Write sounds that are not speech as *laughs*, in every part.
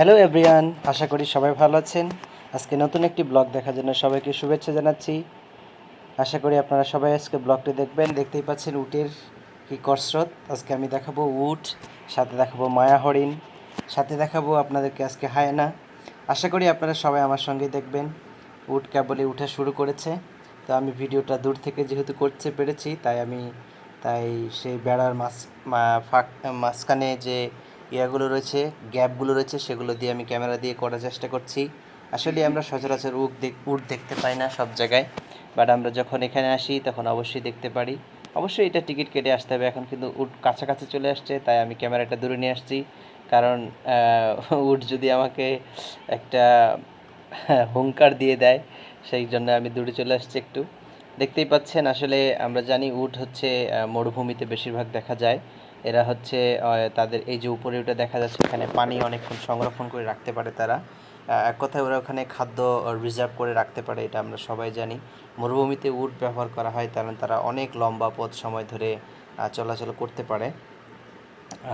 Hello everyone আশা করি সবাই ভালো আছেন। আজকে নতুন একটি ব্লগ দেখার জন্য সবাইকে শুভেচ্ছা জানাচ্ছি। আশা করি আপনারা সবাই আজকে ব্লগটি দেখবেন। দেখতেই পাচ্ছেন উটের কি কসরত। আজকে আমি দেখাবো উট, সাথে দেখাবো মায়া হরিণ, সাথে দেখাবো আপনাদেরকে আজকে হায়না। আশা করি আপনারা সবাই আমার সঙ্গে দেখবেন। উট কেবলই উঠা শুরু করেছে। তো আমি ভিডিওটা দূর থেকে যেহেতু করতে পেরেছি, তাই আমি তাই সেই বেড়ার মাছ ফাঁক, মাঝখানে যে ইয়াগুলো রয়েছে, গ্যাপগুলো রয়েছে, সেগুলো দিয়ে আমি ক্যামেরা দিয়ে করার চেষ্টা করছি। আসলে আমরা সচরাচর উট দেখ, উট দেখতে পাই না সব জায়গায় বাট আমরা যখন এখানে আসি তখন অবশ্যই দেখতে পারি। অবশ্যই এটা টিকিট কেটে আসতে হবে, এখন কিন্তু উট কাছাকাছি চলে আসছে, তাই আমি ক্যামেরাটা দূরে নিয়ে আসছি। কারণ উট যদি আমাকে একটা হুঙ্কার দিয়ে দেয়, সেই জন্য আমি দূরে চলে আসছি একটু। দেখতেই পাচ্ছেন, আসলে আমরা জানি উট হচ্ছে মরুভূমিতে বেশিরভাগ দেখা যায়। এরা হচ্ছে তাদের এই যে উপরে ওটা দেখা যাচ্ছে, এখানে পানি অনেকক্ষণ সংরক্ষণ করে রাখতে পারে তারা। এক কথায় ওরা ওখানে খাদ্য রিজার্ভ করে রাখতে পারে, এটা আমরা সবাই জানি। মরুভূমিতে উট ব্যবহার করা হয়, কারণ তারা অনেক লম্বা পথ সময় ধরে চলাচল করতে পারে।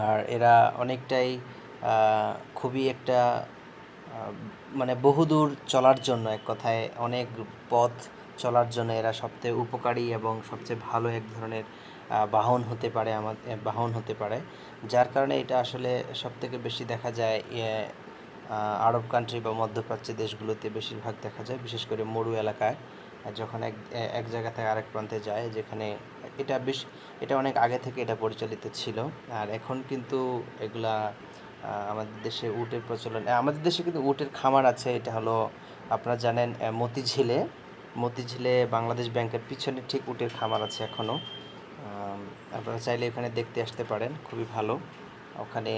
আর এরা অনেকটাই খুবই একটা মানে বহুদূর চলার জন্য এক কথায় অনেক পথ চলার জন্য এরা সবচেয়ে উপকারী এবং সবচেয়ে ভালো এক ধরনের বাহন হতে পারে আমার বাহন হতে পারে। যার কারণে এটা আসলে সবথেকে বেশি দেখা যায় আরব কান্ট্রি বা মধ্যপ্রাচ্যের দেশগুলোতে বেশিরভাগ দেখা যায়, বিশেষ করে মরু এলাকায়। যখন এক এক জায়গা থেকে আরেক প্রান্তে যায়, যেখানে এটা বেশ, এটা অনেক আগে থেকে এটা পরিচালিত ছিল। আর এখন কিন্তু এগুলা আমাদের দেশে উটের প্রচলন আমাদের দেশে কিন্তু উটের খামার আছে, এটা হলো, আপনারা জানেন মতিঝিলে। মতিঝিলে বাংলাদেশ ব্যাংকের পিছনে ঠিক উটের খামার আছে এখনও আপনারা চাইলে এখানে দেখতে আসতে পারেন, খুবই ভালো। ওখানে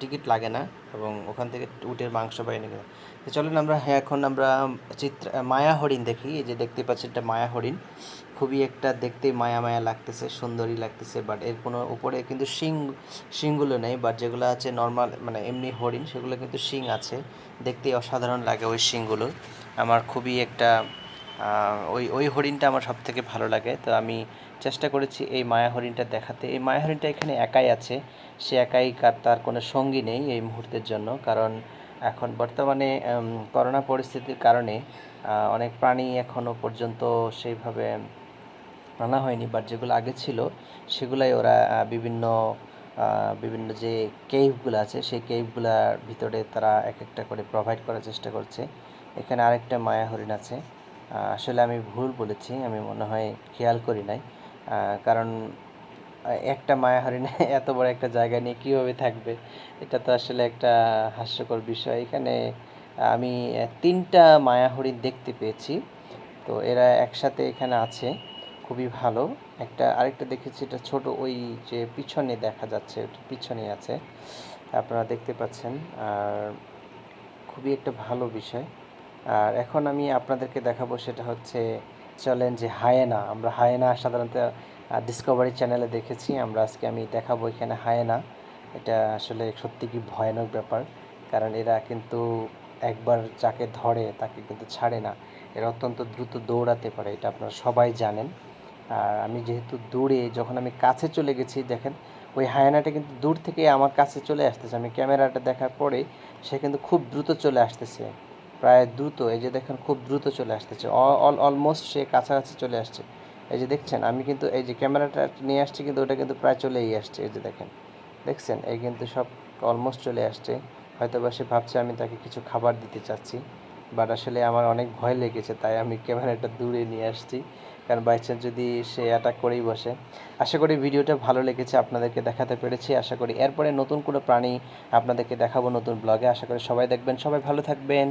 টিকিট লাগে না এবং ওখান থেকে উটের মাংস বাইরে নিয়ে তো চলুন আমরা হ্যাঁ এখন আমরা চিত্র, মায়া হরিণ দেখি। এই যে দেখতে পাচ্ছেন এটা মায়া হরিণ। খুবই একটা দেখতে মায়া মায়া লাগতেছে সুন্দরী লাগতেছে বাট এর কোনো উপরে কিন্তু শিং, শিংগুলো নেই বাট যেগুলো আছে নর্মাল মানে এমনি হরিণ, সেগুলো কিন্তু শিং আছে। দেখতেই অসাধারণ লাগে ওই শিংগুলো। আমার খুবই একটা ওই ওই হরিণটা আমার সব থেকে ভালো লাগে। তো আমি চেষ্টা করেছি এই মায়া হরিণটা দেখাতে। এই মায়া হরিণটা এখানে একাই আছে। সে একাই তার কোনো সঙ্গী নেই এই মুহূর্তের জন্য। কারণ এখন বর্তমানে করোনা পরিস্থিতির কারণে অনেক প্রাণী এখনও পর্যন্ত সেইভাবে আনা হয়নি। বাট যেগুলো আগে ছিল, সেগুলাই ওরা বিভিন্ন বিভিন্ন যে কেভগুলো আছে, সেই কেভগুলার ভিতরে তারা এক একটা করে প্রোভাইড করার চেষ্টা করছে। এখানে আরেকটা মায়া হরিণ আছে। আসলে আমি ভুল বলেছি, আমি মনে হয় খেয়াল করি নাই। কারণ একটা মায়া হরিণে *laughs* এত বড় একটা জায়গা নিয়ে কীভাবে থাকবে? এটা তো আসলে একটা হাস্যকর বিষয়। এখানে আমি তিনটা মায়া হরিণ দেখতে পেয়েছি। তো এরা একসাথে এখানে আছে। খুবই ভালো। একটা, আরেকটা দেখেছি, এটা ছোট, ওই যে পিছনে দেখা যাচ্ছে পিছনে আছে। আপনারা দেখতে পাচ্ছেন। আর খুবই একটা ভালো বিষয়। আর এখন আমি আপনাদেরকে দেখাবো, সেটা হচ্ছে চলেন যে হায়েনা, আমরা হায়েনা সাধারণত ডিসকভারি চ্যানেলে দেখেছি, আমরা আজকে আমি দেখাবো এখানে হায়েনা। এটা আসলে সত্যি কি ভয়ানক ব্যাপার, কারণ এরা কিন্তু একবার যাকে ধরে তাকে কিন্তু ছাড়ে না। এরা অত্যন্ত দ্রুত দৌড়াতে পারে, এটা আপনারা সবাই জানেন। আর আমি যেহেতু দূরে, যখন আমি কাছে চলে গেছি, দেখেন, ওই হায়নাটা কিন্তু দূর থেকে আমার কাছে চলে আসতেছে। আমি ক্যামেরাটা দেখার পরে সে কিন্তু খুব দ্রুত চলে আসতেছে। প্রায় দ্রুত, এই যে দেখেন খুব দ্রুত চলে আসতেছে। অল অলমোস্ট সে কাছাকাছি চলে আসছে। এই যে দেখছেন, আমি কিন্তু এই যে ক্যামেরাটা নিয়ে আসছি কিন্তু ওটা কিন্তু প্রায় চলেই আসছে, এই যে দেখেন। দেখছেন? এই কিন্তু সব অলমোস্ট চলে আসছে। হয়তো বা সে ভাবছে আমি তাকে কিছু খাবার দিতে চাচ্ছি বাট আসলে আমার অনেক ভয় লেগেছে, তাই আমি ক্যামেরাটা দূরে নিয়ে আসছি। কারণ বাই চান্স যদি সে অ্যাটাক করেই বসে। আশা করি ভিডিওটা ভালো লেগেছে, আপনাদেরকে দেখাতে পেরেছি। আশা করি এরপরে নতুন কোনো প্রাণী আপনাদেরকে দেখাবো নতুন ব্লগে আশা করি সবাই দেখবেন, সবাই ভালো থাকবেন।